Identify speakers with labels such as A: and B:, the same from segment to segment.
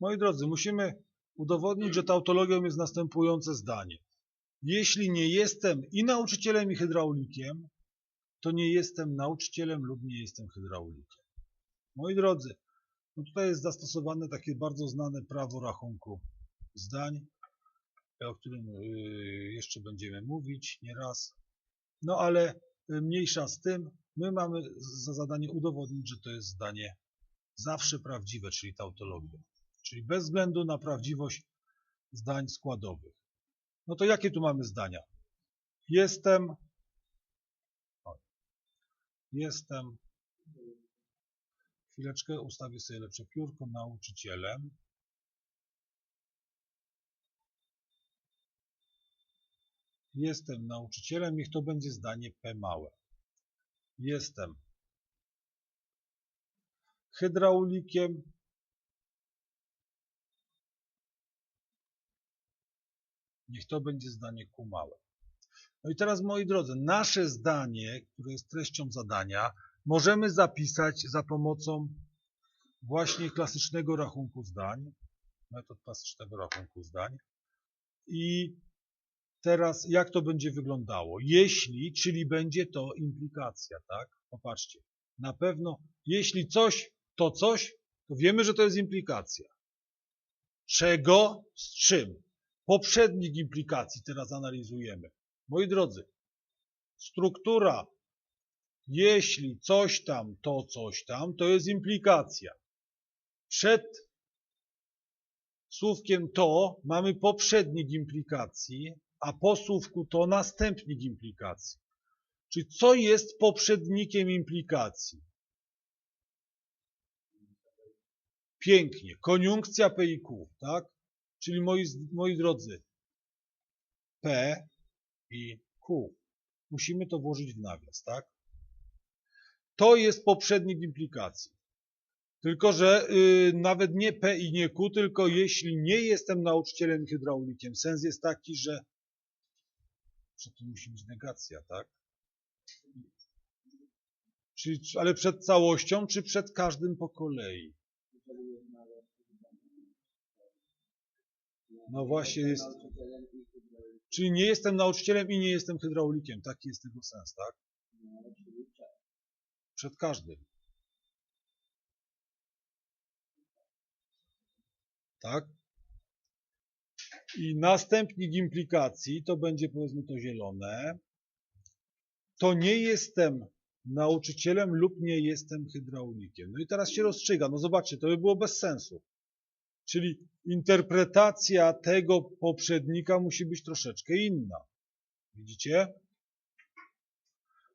A: Moi drodzy, musimy udowodnić, że tautologią jest następujące zdanie. Jeśli nie jestem i nauczycielem, i hydraulikiem, to nie jestem nauczycielem lub nie jestem hydraulikiem. Moi drodzy, no tutaj jest zastosowane takie bardzo znane prawo rachunku zdań, o którym yy, jeszcze będziemy mówić nieraz. No ale mniejsza z tym, my mamy za zadanie udowodnić, że to jest zdanie zawsze prawdziwe, czyli tautologia. Czyli bez względu na prawdziwość zdań składowych. No to jakie tu mamy zdania? Jestem, jestem, chwileczkę ustawię sobie lepsze piórko, nauczycielem. Jestem nauczycielem, niech to będzie zdanie P małe. Jestem hydraulikiem. Niech to będzie zdanie Q małe. No i teraz, moi drodzy, nasze zdanie, które jest treścią zadania, możemy zapisać za pomocą właśnie klasycznego rachunku zdań, metod klasycznego rachunku zdań. I teraz jak to będzie wyglądało? Jeśli, czyli będzie to implikacja, tak? Popatrzcie, na pewno, jeśli coś, to coś, to wiemy, że to jest implikacja. Czego z czym? Poprzednich implikacji teraz analizujemy. Moi drodzy, struktura, jeśli coś tam, to coś tam, to jest implikacja. Przed słówkiem to mamy poprzednik implikacji, a po słówku to następnik implikacji. Czyli co jest poprzednikiem implikacji? Pięknie. Koniunkcja P i Q, tak? Czyli moi, moi drodzy, P i Q. Musimy to włożyć w nawias, tak? To jest poprzednik implikacji. Tylko, że y, nawet nie P i nie Q, tylko jeśli nie jestem nauczycielem hydraulikiem. Sens jest taki, że, że to musi być negacja, tak? Czyli, ale przed całością, czy przed każdym po kolei? No właśnie jest. Czyli nie jestem nauczycielem i nie jestem hydraulikiem. Taki jest tego sens, tak? Przed każdym. Tak? I następnik implikacji, to będzie powiedzmy to zielone, to nie jestem nauczycielem lub nie jestem hydraulikiem. No i teraz się rozstrzyga. No zobaczcie, to by było bez sensu. Czyli interpretacja tego poprzednika musi być troszeczkę inna. Widzicie?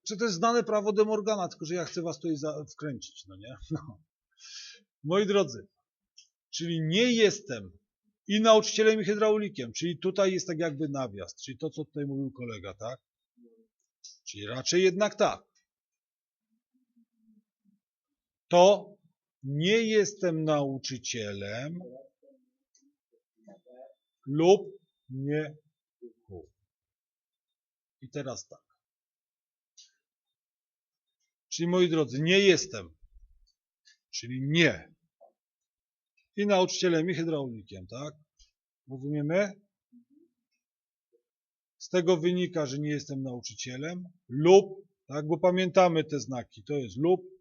A: Czy to jest znane prawo de Morgana, tylko że ja chcę was tutaj wkręcić, no nie? No. Moi drodzy, czyli nie jestem i nauczycielem i hydraulikiem, czyli tutaj jest tak jakby nawias, czyli to, co tutaj mówił kolega, tak? Czyli raczej jednak tak. To nie jestem nauczycielem lub nie. I teraz tak. Czyli moi drodzy, nie jestem, czyli nie. I nauczycielem, i hydraulikiem, tak? Rozumiemy? Z tego wynika, że nie jestem nauczycielem lub, tak, bo pamiętamy te znaki, to jest lub,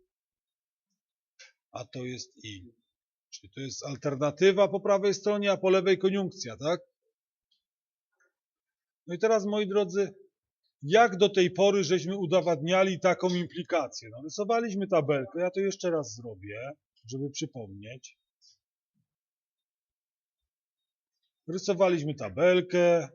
A: a to jest i. Czyli to jest alternatywa po prawej stronie, a po lewej koniunkcja, tak? No i teraz, moi drodzy, jak do tej pory żeśmy udowadniali taką implikację? No, rysowaliśmy tabelkę, ja to jeszcze raz zrobię, żeby przypomnieć. Rysowaliśmy tabelkę.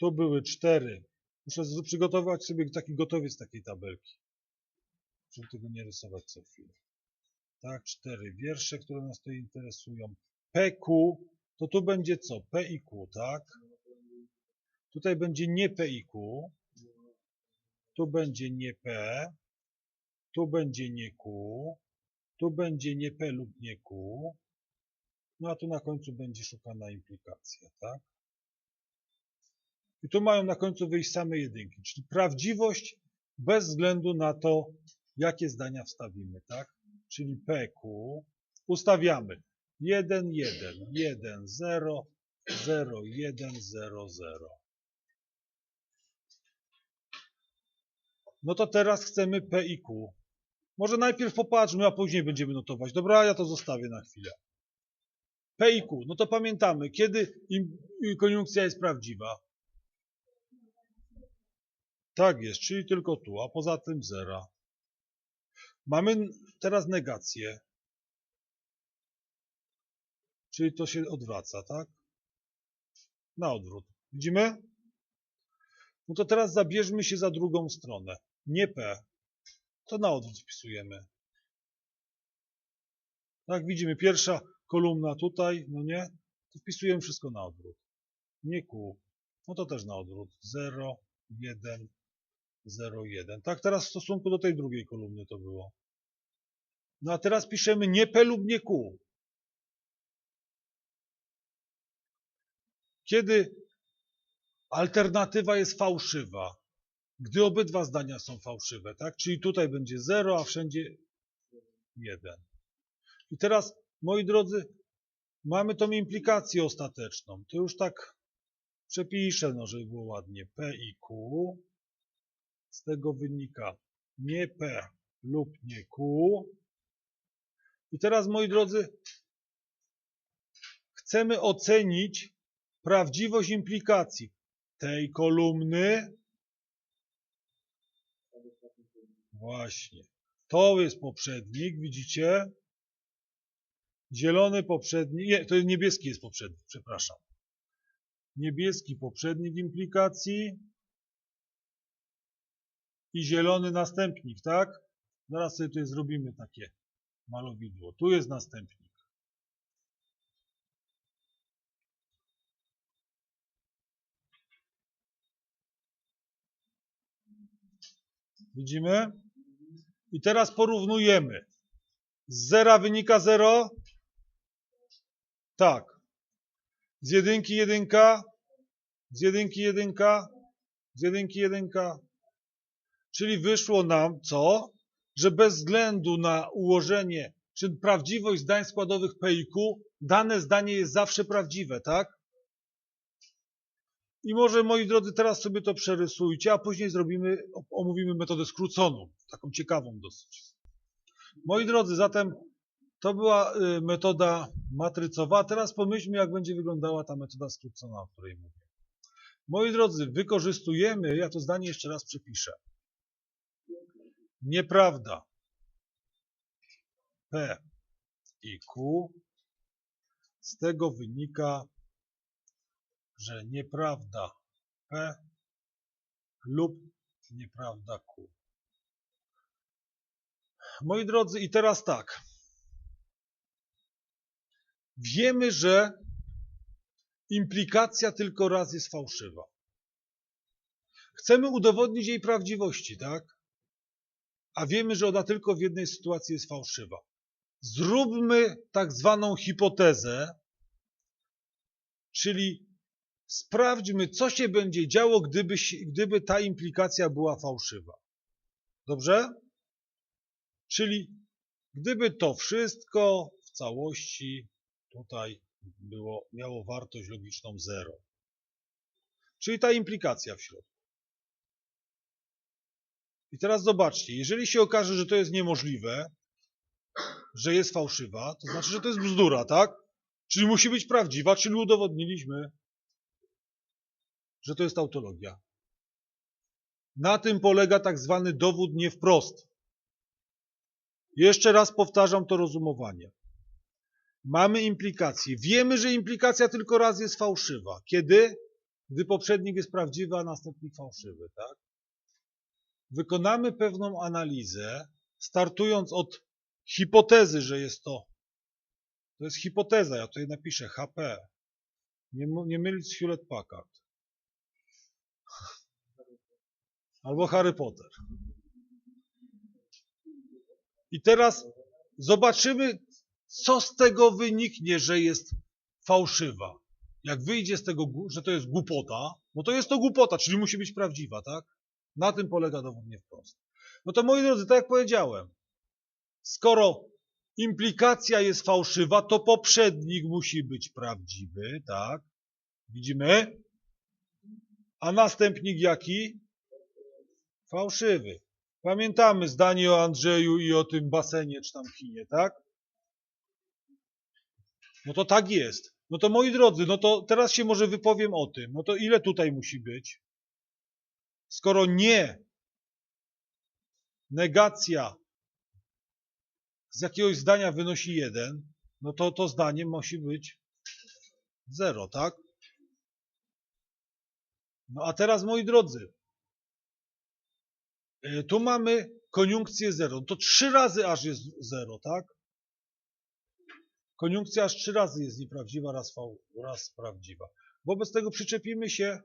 A: Tu były cztery. Muszę przygotować sobie taki gotowiec takiej tabelki, żeby tego nie rysować co chwilę. Tak, cztery wiersze, które nas tutaj interesują. PQ, to tu będzie co? P i Q, tak? Tutaj będzie nie P i Q. Tu będzie nie P. Tu będzie nie Q. Tu będzie nie P lub nie Q. No a tu na końcu będzie szukana implikacja, tak? I tu mają na końcu wyjść same jedynki, czyli prawdziwość bez względu na to, jakie zdania wstawimy, tak? Czyli PQ ustawiamy 1, 1, 1, 0, 0, 1, 0, 0. No to teraz chcemy P i Q. Może najpierw popatrzmy, a później będziemy notować. Dobra, ja to zostawię na chwilę. P i Q. No to pamiętamy, kiedy koniunkcja jest prawdziwa. Tak jest, czyli tylko tu, a poza tym zera. Mamy teraz negację. Czyli to się odwraca, tak? Na odwrót. Widzimy? No to teraz zabierzmy się za drugą stronę. Nie P. To na odwrót wpisujemy. Tak, widzimy, pierwsza kolumna tutaj, no nie? To wpisujemy wszystko na odwrót. Nie Q. No to też na odwrót. 0, 1, 0, 1. Tak, teraz w stosunku do tej drugiej kolumny to było. No a teraz piszemy nie P lub nie Q. Kiedy alternatywa jest fałszywa, gdy obydwa zdania są fałszywe, tak? Czyli tutaj będzie 0, a wszędzie 1. I teraz, moi drodzy, mamy tą implikację ostateczną. To już tak przepiszę, no, żeby było ładnie. P i Q. Z tego wynika nie P lub nie Q. I teraz, moi drodzy, chcemy ocenić prawdziwość implikacji tej kolumny. Właśnie. To jest poprzednik, widzicie? Zielony poprzednik, nie, to jest niebieski jest poprzednik, przepraszam. Niebieski poprzednik implikacji i zielony następnik, tak? Zaraz sobie tutaj zrobimy takie malowidło. Tu jest następnik. Widzimy? I teraz porównujemy. Z zera wynika 0? Tak. Z jedynki jedynka? Z jedynki jedynka? Z jedynki jedynka? Czyli wyszło nam co? Że bez względu na ułożenie, czy prawdziwość zdań składowych P i Q, dane zdanie jest zawsze prawdziwe, tak? I może, moi drodzy, teraz sobie to przerysujcie, a później zrobimy, omówimy metodę skróconą, taką ciekawą dosyć. Moi drodzy, zatem to była y, metoda matrycowa. Teraz pomyślmy, jak będzie wyglądała ta metoda skrócona, o której mówię. Moi drodzy, wykorzystujemy, ja to zdanie jeszcze raz przepiszę. Nieprawda. P i Q. Z tego wynika, że nieprawda P lub nieprawda Q. Moi drodzy, i teraz tak. Wiemy, że implikacja tylko raz jest fałszywa. Chcemy udowodnić jej prawdziwości, tak? A wiemy, że ona tylko w jednej sytuacji jest fałszywa. Zróbmy tak zwaną hipotezę, czyli sprawdźmy, co się będzie działo, gdyby, gdyby ta implikacja była fałszywa. Dobrze? Czyli gdyby to wszystko w całości tutaj było, miało wartość logiczną 0. Czyli ta implikacja w środku. I teraz zobaczcie, jeżeli się okaże, że to jest niemożliwe, że jest fałszywa, to znaczy, że to jest bzdura, tak? Czyli musi być prawdziwa, czyli udowodniliśmy, że to jest tautologia. Na tym polega tak zwany dowód nie wprost. Jeszcze raz powtarzam to rozumowanie. Mamy implikację. Wiemy, że implikacja tylko raz jest fałszywa. Kiedy? Gdy poprzednik jest prawdziwy, a następnik fałszywy, tak? Wykonamy pewną analizę, startując od hipotezy, że jest to. To jest hipoteza, ja tutaj napiszę HP. Nie, nie mylić z Hewlett Packard. Albo Harry Potter. I teraz zobaczymy, co z tego wyniknie, że jest fałszywa. Jak wyjdzie z tego, że to jest głupota, no to jest to głupota, czyli musi być prawdziwa, tak? Na tym polega dowód nie wprost. No to moi drodzy, tak jak powiedziałem, skoro implikacja jest fałszywa, to poprzednik musi być prawdziwy, tak? Widzimy? A następnik jaki? Fałszywy. Pamiętamy zdanie o Andrzeju i o tym basenie czy tam kinie, tak? No to tak jest. No to moi drodzy, no to teraz się może wypowiem o tym. No to ile tutaj musi być? Skoro nie negacja z jakiegoś zdania wynosi 1, no to to zdanie musi być 0, tak? No a teraz, moi drodzy, y, tu mamy koniunkcję 0. To trzy razy aż jest 0, tak? Koniunkcja aż trzy razy jest nieprawdziwa, raz, fał, raz prawdziwa. Wobec tego przyczepimy się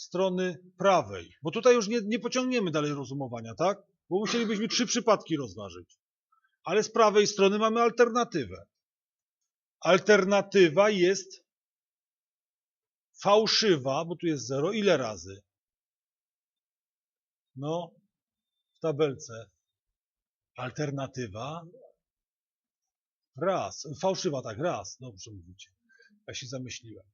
A: strony prawej, bo tutaj już nie, nie pociągniemy dalej rozumowania, tak? Bo musielibyśmy trzy przypadki rozważyć. Ale z prawej strony mamy alternatywę. Alternatywa jest fałszywa, bo tu jest 0. Ile razy? No, w tabelce. Alternatywa. Raz. Fałszywa, tak, raz. Dobrze mówicie. Ja się zamyśliłem.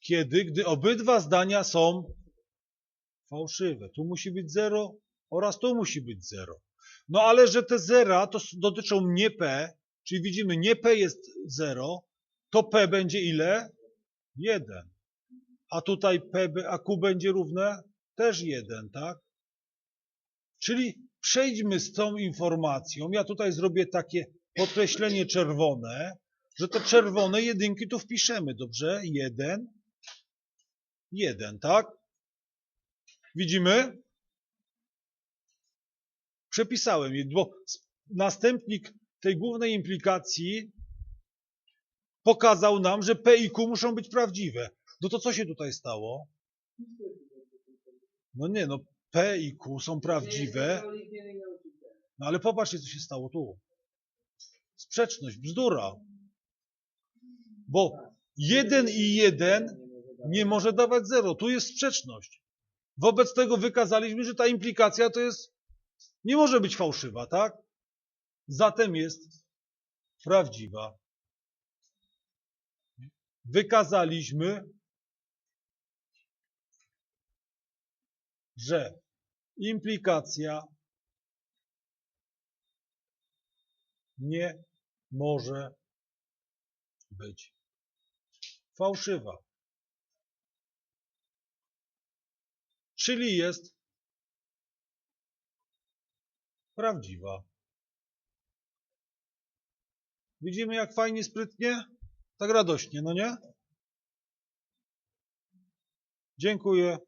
A: Kiedy? Gdy obydwa zdania są fałszywe. Tu musi być 0 oraz tu musi być 0. No ale że te zera to dotyczą nie P, czyli widzimy nie P jest 0, to P będzie ile? 1. A tutaj P, a Q będzie równe? Też 1, tak? Czyli przejdźmy z tą informacją. Ja tutaj zrobię takie podkreślenie czerwone, że te czerwone jedynki tu wpiszemy, dobrze? 1, 1, tak? Widzimy? Przepisałem je, bo następnik tej głównej implikacji pokazał nam, że P i Q muszą być prawdziwe. No to co się tutaj stało? No nie, no P i Q są prawdziwe, no ale popatrzcie, co się stało tu. Sprzeczność, bzdura. Bo 1 i 1 nie może dawać 0. Tu jest sprzeczność. Wobec tego wykazaliśmy, że ta implikacja to jest, nie może być fałszywa, tak? Zatem jest prawdziwa. Wykazaliśmy, że implikacja nie może być fałszywa. Czyli jest prawdziwa. Widzimy, jak fajnie, sprytnie? Tak radośnie, no nie? Dziękuję.